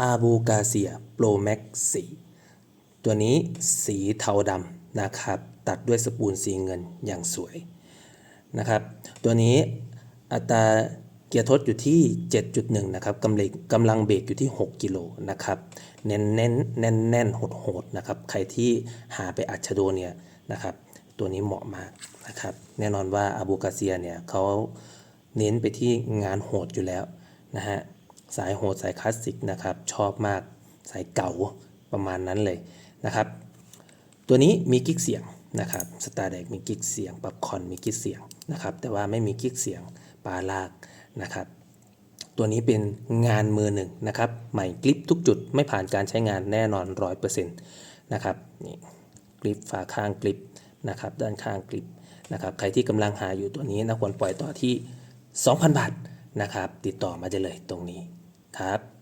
อาบูกาเซียโปรแม็กสีตัวนี้สีเทาดำนะครับ ตัดด้วยสปูลสีเงินอย่างสวยนะครับ ตัวนี้อัตราเกียร์ทดอยู่ที่ 7.1 นะครับกำลังกำลังเบรกอยู่ที่ 6 กิโลนะครับ เน้นเน้นแน่นแน่นโหดโหดๆนะครับ ใครที่หาไปอัดชโดเนี่ยนะครับ ตัวนี้เหมาะมากนะครับ แน่นอนว่าอาบูกาเซียเนี่ยเขาเน้นไปที่งานโหดอยู่แล้วนะฮะ สายโหดสายคลาสสิกนะครับชอบมากสายเก่าประมาณนั้นเลยนะครับ ตัวนี้มีกิ๊กเสียงนะครับสตาร์เด็กมีกิ๊กเสียงปับคอนมีกิ๊กเสียงนะครับ แต่ว่าไม่มีกิ๊กเสียงปลาลากนะครับ ตัวนี้เป็นงานมือหนึ่งนะครับ ใหม่กลิปทุกจุดไม่ผ่านการใช้งานแน่นอน 100%นะครับนี่กลิปฝาข้างกลิปนะครับด้านข้างกลิปนะครับใครที่กำลังหาอยู่ตัวนี้นะควรปล่อยต่อที่ 2,000 บาทนะครับ ติดต่อมาได้เลยตรงนี้ ครับ